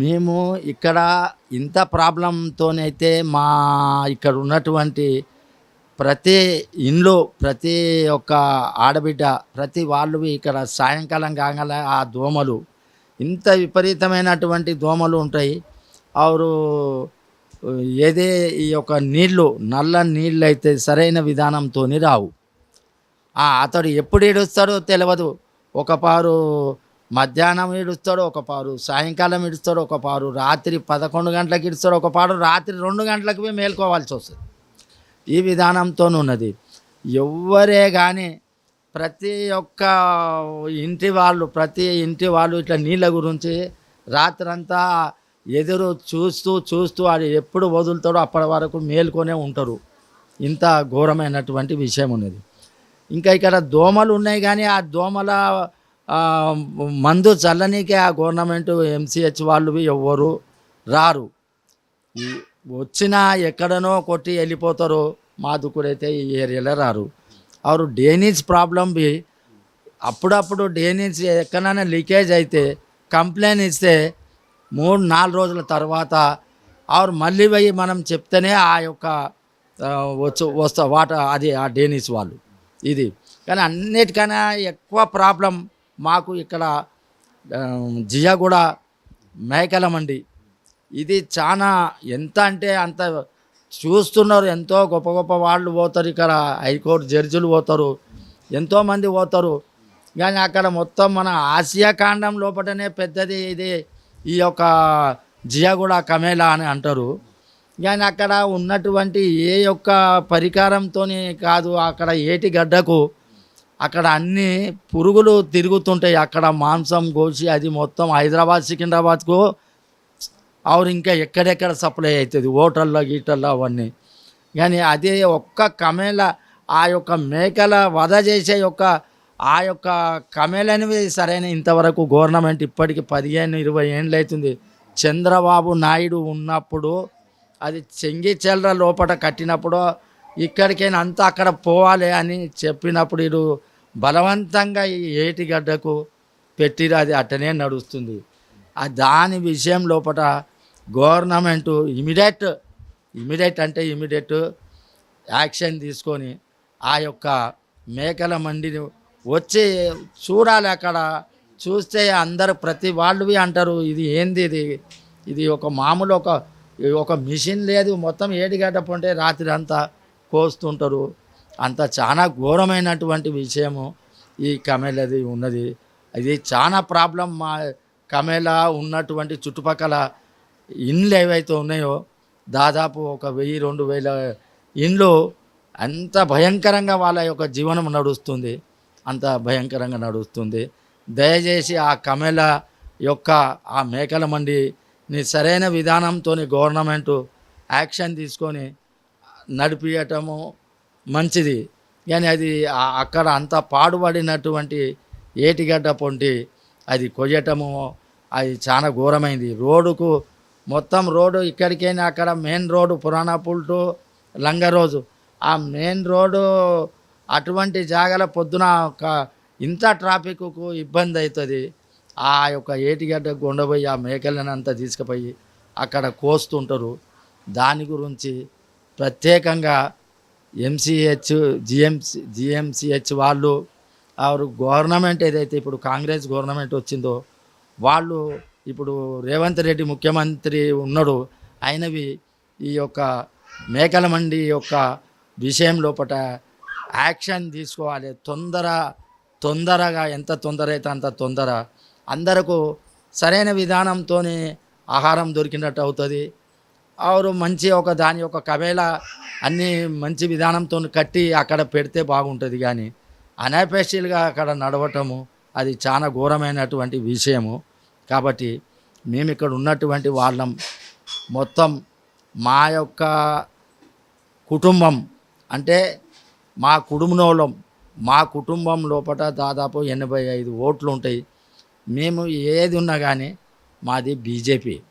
మేము ఇక్కడ ఇంత ప్రాబ్లంతోనైతే మా ఇక్కడ ఉన్నటువంటి ప్రతి ఇండ్లు ప్రతి ఒక్క ఆడబిడ్డ ప్రతి వాళ్ళు ఇక్కడ సాయంకాలం కాగానే ఆ దోమలు ఇంత విపరీతమైనటువంటి దోమలు ఉంటాయి. ఆరు ఏదే ఈ యొక్క నీళ్ళు నల్ల నీళ్ళు అయితే సరైన విధానంతో రావు. అతడు ఎప్పుడు ఏడుస్తాడో తెలియదు ఒక పారు మధ్యాహ్నం ఇడుస్తాడు ఒక పారు సాయంకాలం ఇడుస్తాడు ఒక పారు రాత్రి పదకొండు గంటలకు ఇడుస్తాడు ఒక పారు రాత్రి రెండు గంటలకు పోయి మేల్కోవాల్సి వస్తుంది. ఈ విధానంతో ఉన్నది. ఎవ్వరే కానీ ప్రతి ఒక్క ఇంటి వాళ్ళు ప్రతి ఇంటి వాళ్ళు ఇట్లా నీళ్ళ గురించి రాత్రంతా ఎదురు చూస్తూ చూస్తూ అది ఎప్పుడు వదులుతాడో అప్పటి వరకు మేల్కొనే ఉంటారు. ఇంత ఘోరమైనటువంటి విషయం ఉన్నది. ఇంకా ఇక్కడ దోమలు ఉన్నాయి కానీ ఆ దోమల మందు చల్లనీకే ఆ గవర్నమెంట్ ఎంసీహెచ్ వాళ్ళు ఎవ్వరు రారు. వచ్చినా ఎక్కడనో కొట్టి వెళ్ళిపోతారు. మా దుక్కుడైతే ఈ ఏరియాలో రారు. అవరు డ్రైనేజ్ ప్రాబ్లం బి అప్పుడప్పుడు డ్రైనేజ్ ఎక్కడైనా లీకేజ్ అయితే కంప్లైంట్ ఇస్తే మూడు నాలుగు రోజుల తర్వాత ఆరు మళ్ళీ పోయి మనం చెప్తేనే ఆ యొక్క వచ్చు వస్తా వాట అది ఆ డ్రైనేజ్ వాళ్ళు. ఇది. కానీ అన్నిటికన్నా ఎక్కువ ప్రాబ్లం మాకు ఇక్కడ జియాగూడ మేకల మండి ఇది చాలా ఎంత అంటే అంత చూస్తున్నారు ఎంతో గొప్ప గొప్ప వాళ్ళు పోతారు ఇక్కడ హైకోర్టు జడ్జిలు పోతారు ఎంతోమంది పోతారు. కానీ అక్కడ మొత్తం మన ఆసియా ఖండం లోపలనే పెద్దది ఇది ఈ యొక్క జియాగూడ కమేలా అని అంటారు. కానీ అక్కడ ఉన్నటువంటి ఏ యొక్క పరికారంతో కాదు అక్కడ ఏటి గడ్డకు అక్కడ అన్ని పురుగులు తిరుగుతుంటాయి. అక్కడ మాంసం కోసి అది మొత్తం హైదరాబాద్ సికింద్రాబాద్కు ఆవిడ ఇంకా ఎక్కడెక్కడ సప్లై అవుతుంది హోటల్లో గీటల్లో అవన్నీ. కానీ అదే ఒక్క కమేల ఆ యొక్క మేకల వధ చేసే యొక్క ఆ యొక్క కమేలనేవి సరైన ఇంతవరకు గవర్నమెంట్ ఇప్పటికి పదిహేను ఇరవై ఏళ్ళు అవుతుంది. చంద్రబాబు నాయుడు ఉన్నప్పుడు అది చెంగి చెల్లర లోపల కట్టినప్పుడు ఇక్కడికైనా అంతా అక్కడ పోవాలి అని చెప్పినప్పుడు వీడు బలవంతంగా ఏటిగడ్డకు పెట్టిరు అది అట్టనే నడుస్తుంది. ఆ దాని విషయం లోపల గవర్నమెంట్ ఇమీడియట్ ఇమీడియట్ అంటే ఇమీడియట్ యాక్షన్ తీసుకొని ఆ యొక్క మేకల మండిని వచ్చి చూడాలి అక్కడ. చూస్తే అందరు ప్రతి వాళ్ళవి అంటారు ఇది ఏంది ఇది? ఇది ఒక మామూలు ఒక ఒక మిషన్ లేదు మొత్తం ఏడిగడ్డ పొంటే రాత్రి అంతా కోస్తుంటారు. అంత చాలా ఘోరమైనటువంటి విషయము ఈ కమేలది ఉన్నది. ఇది చాలా ప్రాబ్లం మా కమేలా ఉన్నటువంటి చుట్టుపక్కల ఇండ్లు ఏవైతే ఉన్నాయో దాదాపు ఒక వెయ్యి రెండు వేల ఇండ్లు అంత భయంకరంగా వాళ్ళ యొక్క జీవనం నడుస్తుంది. అంత భయంకరంగా నడుస్తుంది. దయచేసి ఆ కమెల యొక్క ఆ మేకల మండిని సరైన విధానంతో గవర్నమెంట్ యాక్షన్ తీసుకొని నడిపించటము మంచిది. కానీ అది అక్కడ అంత పాడుపడినటువంటి ఏటిగడ్డ పొంటి అది కొయ్యటము అది చాలా ఘోరమైంది. రోడ్డుకు మొత్తం రోడ్డు ఇక్కడికైనా అక్కడ main road Puranapul to Langar Houz ఆ మెయిన్ రోడ్డు అటువంటి జాగాల పొద్దున ఒక ఇంత ట్రాఫిక్కు ఇబ్బంది అవుతుంది ఆ యొక్క ఏటిగడ్డ కొండపోయి ఆ మేకలను అంతా తీసుకుపోయి అక్కడ కోస్తుంటారు. దాని గురించి ప్రత్యేకంగా ఎంసీహెచ్ జిఎంసి జిఎంసిహెచ్ వాళ్ళు ఆరు గవర్నమెంట్ ఏదైతే ఇప్పుడు కాంగ్రెస్ గవర్నమెంట్ వచ్చిందో వాళ్ళు ఇప్పుడు రేవంత్ రెడ్డి ముఖ్యమంత్రి ఉన్నాడు అయినవి ఈ యొక్క మేకల మండి యొక్క విషయం లోపల యాక్షన్ తీసుకోవాలి. తొందర తొందరగా ఎంత తొందర అయితే అంత తొందర అందరకు సరైన విధానంతోనే ఆహారం దొరికినట్టు అవుతుంది. ఆరు మంచి ఒక దాని యొక్క కవేళ అన్నీ మంచి విధానంతో కట్టి అక్కడ పెడితే బాగుంటుంది కానీ అనఫెషియల్గా అక్కడ నడవటము అది చాలా ఘోరమైనటువంటి విషయము. కాబట్టి మేము ఇక్కడ ఉన్నటువంటి వాళ్ళం మొత్తం మా యొక్క కుటుంబం అంటే మా కుటుంబంలో మా కుటుంబం లోపల దాదాపు ఎనభై ఐదు ఓట్లు ఉంటాయి. మేము ఏది ఉన్నా కానీ మాది బీజేపీ.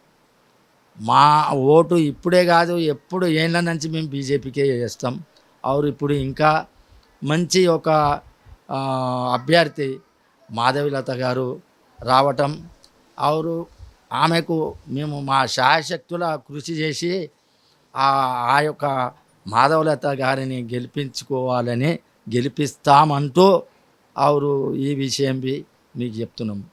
మా ఓటు ఇప్పుడే కాదు ఎప్పుడు ఏళ్ళ నుంచి మేము బీజేపీకే వేస్తాం. ఆరు ఇప్పుడు ఇంకా మంచి ఒక అభ్యర్థి మాధవిలత గారు రావటం. ఆరు ఆమెకు మేము మా శాయశక్తుల కృషి చేసి ఆ యొక్క మాధవలత గారిని గెలిపించుకోవాలని గెలిపిస్తామంటూ ఆరు ఈ విషయం మీకు చెప్తున్నాము